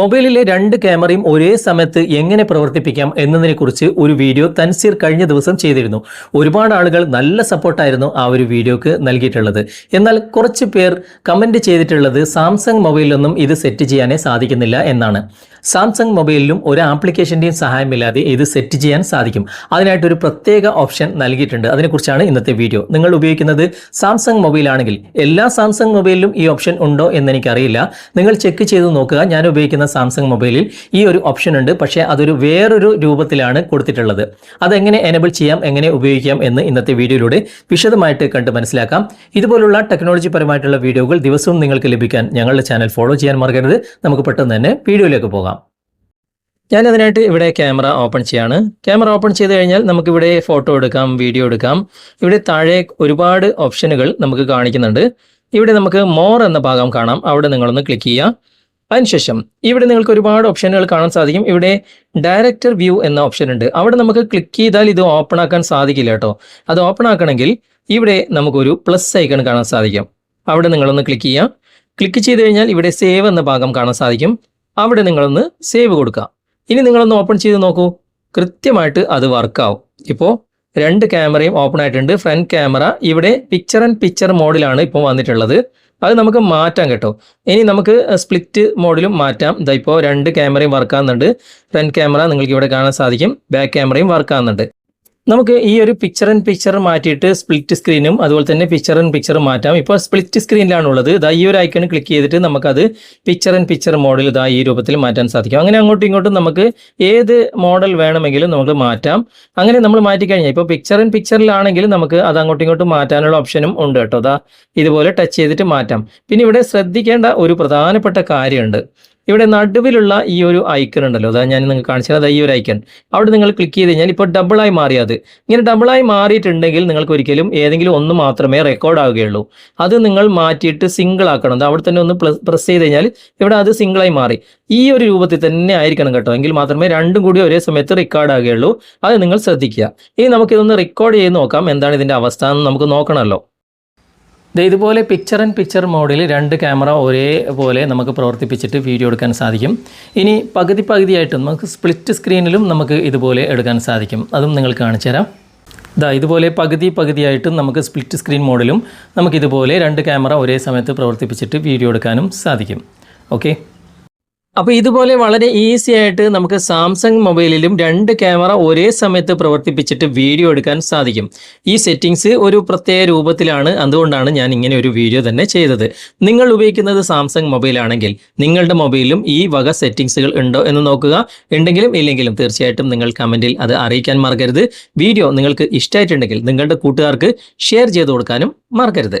മൊബൈലിലെ രണ്ട് ക്യാമറയും ഒരേ സമയത്ത് എങ്ങനെ പ്രവർത്തിപ്പിക്കാം എന്നതിനെക്കുറിച്ച് ഒരു വീഡിയോ തൻസീർ കഴിഞ്ഞ ദിവസം ചെയ്തിരുന്നു. ഒരുപാട് ആളുകൾ നല്ല സപ്പോർട്ടായിരുന്നു ആ ഒരു വീഡിയോക്ക് നൽകിയിട്ടുള്ളത്. എന്നാൽ കുറച്ച് പേർ കമന്റ് ചെയ്തിട്ടുള്ളത് സാംസങ് മൊബൈലിലൊന്നും ഇത് സെറ്റ് ചെയ്യാനേ സാധിക്കുന്നില്ല എന്നാണ്. സാംസങ് മൊബൈലിലും ഒരു ആപ്ലിക്കേഷന്റെയും സഹായമില്ലാതെ ഇത് സെറ്റ് ചെയ്യാൻ സാധിക്കും. അതിനായിട്ടൊരു പ്രത്യേക ഓപ്ഷൻ നൽകിയിട്ടുണ്ട്. അതിനെക്കുറിച്ചാണ് ഇന്നത്തെ വീഡിയോ. നിങ്ങൾ ഉപയോഗിക്കുന്നത് സാംസങ് മൊബൈൽ ആണെങ്കിൽ എല്ലാ സാംസങ് മൊബൈലിലും ഈ ഓപ്ഷൻ ഉണ്ടോ എന്ന് എനിക്കറിയില്ല. നിങ്ങൾ ചെക്ക് ചെയ്ത് നോക്കുക. ഞാൻ ഉപയോഗിക്കുന്ന സാംസങ് മൊബൈലിൽ ഈ ഒരു ഓപ്ഷൻ ഉണ്ട്. പക്ഷേ അതൊരു വേറൊരു രൂപത്തിലാണ് കൊടുത്തിട്ടുള്ളത്. അതെങ്ങനെ എനബിൾ ചെയ്യാം എങ്ങനെ ഉപയോഗിക്കാം എന്ന് ഇന്നത്തെ വീഡിയോയിലൂടെ വിശദമായിട്ട് കണ്ട് മനസ്സിലാക്കാം. ഇതുപോലുള്ള ടെക്നോളജി പരമായിട്ടുള്ള വീഡിയോകൾ ദിവസവും നിങ്ങൾക്ക് ലഭിക്കാൻ ഞങ്ങളുടെ ചാനൽ ഫോളോ ചെയ്യാൻ മറക്കരുത്. നമുക്ക് പെട്ടെന്ന് തന്നെ വീഡിയോയിലേക്ക് പോകാം. ഞാൻ അതിനായിട്ട് ഇവിടെ ക്യാമറ ഓപ്പൺ ചെയ്യാണ്. ക്യാമറ ഓപ്പൺ ചെയ്ത് കഴിഞ്ഞാൽ നമുക്കിവിടെ ഫോട്ടോ എടുക്കാം വീഡിയോ എടുക്കാം. ഇവിടെ താഴെ ഒരുപാട് ഓപ്ഷനുകൾ നമുക്ക് കാണിക്കുന്നുണ്ട്. ഇവിടെ നമുക്ക് മോർ എന്ന ഭാഗം കാണാം. അവിടെ നിങ്ങളൊന്ന് ക്ലിക്ക് ചെയ്യുക. അതിനുശേഷം ഇവിടെ നിങ്ങൾക്ക് ഒരുപാട് ഓപ്ഷനുകൾ കാണാൻ സാധിക്കും. ഇവിടെ ഡയറക്ടർ വ്യൂ എന്ന ഓപ്ഷൻ ഉണ്ട്. അവിടെ നമുക്ക് ക്ലിക്ക് ചെയ്താൽ ഇത് ഓപ്പൺ ആക്കാൻ സാധിക്കില്ല കേട്ടോ. അത് ഓപ്പൺ ആക്കണമെങ്കിൽ ഇവിടെ നമുക്കൊരു പ്ലസ് ഐക്കൺ കാണാൻ സാധിക്കും. അവിടെ നിങ്ങളൊന്ന് ക്ലിക്ക് ചെയ്യാം. ക്ലിക്ക് ചെയ്ത് കഴിഞ്ഞാൽ ഇവിടെ സേവ് എന്ന ഭാഗം കാണാൻ സാധിക്കും. അവിടെ നിങ്ങളൊന്ന് സേവ് കൊടുക്കുക ഇനി നിങ്ങളൊന്ന് ഓപ്പൺ ചെയ്ത് നോക്കൂ. കൃത്യമായിട്ട് അത് വർക്കാവും ഇപ്പോൾ രണ്ട് ക്യാമറയും ഓപ്പൺ ആയിട്ടുണ്ട്. Front camera. ഇവിടെ പിക്ചർ ആൻഡ് പിക്ചർ മോഡിലാണ് ഇപ്പോൾ വന്നിട്ടുള്ളത്. അത് നമുക്ക് മാറ്റാം കേട്ടോ. ഇനി നമുക്ക് സ്പ്ലിറ്റ് മോഡിലും മാറ്റാം. ഇതാ ഇപ്പോൾ രണ്ട് ക്യാമറയും വർക്ക് ആകുന്നുണ്ട് ഫ്രണ്ട് ക്യാമറ നിങ്ങൾക്ക് ഇവിടെ കാണാൻ സാധിക്കും. ബാക്ക് ക്യാമറയും വർക്ക് ആകുന്നുണ്ട് നമുക്ക് ഈ ഒരു പിക്ചർ ആൻഡ് പിക്ചർ മാറ്റിയിട്ട് സ്പ്ലിറ്റ് സ്ക്രീനും അതുപോലെ തന്നെ പിക്ചർ ആൻഡ് പിക്ചർ മാറ്റാം. ഇപ്പോൾ സ്പ്ലിറ്റ് സ്ക്രീനിലാണ് ഉള്ളത് ഇതാ ഈ ഒരു ഐക്കൺ ക്ലിക്ക് ചെയ്തിട്ട് നമുക്കത് പിക്ചർ ആൻഡ് പിക്ചർ മോഡൽ ഇതാ ഈ രൂപത്തിൽ മാറ്റാൻ സാധിക്കും. അങ്ങനെ അങ്ങോട്ടും ഇങ്ങോട്ടും നമുക്ക് ഏത് മോഡൽ വേണമെങ്കിലും നമുക്ക് മാറ്റാം. അങ്ങനെ നമ്മൾ മാറ്റിക്കഴിഞ്ഞാൽ ഇപ്പോൾ പിക്ചർ ആൻഡ് പിക്ചറിലാണെങ്കിൽ നമുക്ക് അത് അങ്ങോട്ടും ഇങ്ങോട്ടും മാറ്റാനുള്ള ഓപ്ഷനും ഉണ്ട് കേട്ടോ. അതാ ഇതുപോലെ ടച്ച് ചെയ്തിട്ട് മാറ്റാം. പിന്നെ ഇവിടെ ശ്രദ്ധിക്കേണ്ട ഒരു പ്രധാനപ്പെട്ട കാര്യമുണ്ട്. ഇവിടെ നടുവിലുള്ള ഈ ഒരു ഐക്കൺ ഉണ്ടല്ലോ. അതാ ഞാൻ നിങ്ങൾക്ക് കാണിച്ചത്. അതാ ഈ ഒരു ഐക്കൺ അവിടെ നിങ്ങൾ ക്ലിക്ക് ചെയ്ത് കഴിഞ്ഞാൽ ഇപ്പോൾ ഡബിളായി മാറിയത് ഇങ്ങനെ ഡബിളായി മാറിയിട്ടുണ്ടെങ്കിൽ നിങ്ങൾക്ക് ഒരിക്കലും ഏതെങ്കിലും ഒന്ന് മാത്രമേ റെക്കോർഡ് ആവുകയുള്ളൂ. അത് നിങ്ങൾ മാറ്റിയിട്ട് സിംഗിൾ ആക്കണം. അത് അവിടെ തന്നെ ഒന്ന് പ്രസ് ചെയ്ത് കഴിഞ്ഞാൽ ഇവിടെ അത് സിംഗിളായി മാറി. ഈ ഒരു രൂപത്തിൽ തന്നെ ആയിരിക്കണം കേട്ടോ. എങ്കിൽ മാത്രമേ രണ്ടും കൂടി ഒരേ സമയത്ത് റെക്കോർഡ് ആകുകയുള്ളൂ. അത് നിങ്ങൾ ശ്രദ്ധിക്കുക. ഇനി നമുക്കിതൊന്ന് റെക്കോർഡ് ചെയ്ത് നോക്കാം. എന്താണ് ഇതിന്റെ അവസ്ഥ എന്ന് നമുക്ക് നോക്കണമല്ലോ. ഇതുപോലെ പിക്ചർ ആൻഡ് പിക്ചർ മോഡിൽ രണ്ട് ക്യാമറ ഒരേപോലെ നമുക്ക് പ്രവർത്തിപ്പിച്ചിട്ട് വീഡിയോ എടുക്കാൻ സാധിക്കും. ഇനി പകുതി പകുതിയായിട്ട് നമുക്ക് സ്പ്ലിറ്റ് സ്ക്രീനിലും നമുക്ക് ഇതുപോലെ എടുക്കാൻ സാധിക്കും. അതും നിങ്ങൾ കാണിച്ചു തരാം. ഇതാ ഇതുപോലെ പകുതി പകുതിയായിട്ടും നമുക്ക് സ്പ്ലിറ്റ് സ്ക്രീൻ മോഡിലും നമുക്കിതുപോലെ രണ്ട് ക്യാമറ ഒരേ സമയത്ത് പ്രവർത്തിപ്പിച്ചിട്ട് വീഡിയോ എടുക്കാനും സാധിക്കും. ഓക്കെ അപ്പോൾ ഇതുപോലെ വളരെ ഈസി ആയിട്ട് നമുക്ക് സാംസങ് മൊബൈലിലും രണ്ട് ക്യാമറ ഒരേ സമയത്ത് പ്രവർത്തിപ്പിച്ചിട്ട് വീഡിയോ എടുക്കാൻ സാധിക്കും. ഈ സെറ്റിങ്സ് ഒരു പ്രത്യേക രൂപത്തിലാണ്. അതുകൊണ്ടാണ് ഞാൻ ഇങ്ങനെ ഒരു വീഡിയോ തന്നെ ചെയ്തത്. നിങ്ങൾ ഉപയോഗിക്കുന്നത് സാംസങ് മൊബൈൽ ആണെങ്കിൽ നിങ്ങളുടെ മൊബൈലിലും ഈ വക സെറ്റിങ്സുകൾ ഉണ്ടോ എന്ന് നോക്കുക. ഉണ്ടെങ്കിലും ഇല്ലെങ്കിലും തീർച്ചയായിട്ടും നിങ്ങൾ കമന്റിൽ അത് അറിയിക്കാൻ മറക്കരുത്. വീഡിയോ നിങ്ങൾക്ക് ഇഷ്ടമായിട്ടുണ്ടെങ്കിൽ നിങ്ങളുടെ കൂട്ടുകാർക്ക് ഷെയർ ചെയ്ത് കൊടുക്കാനും മറക്കരുത്.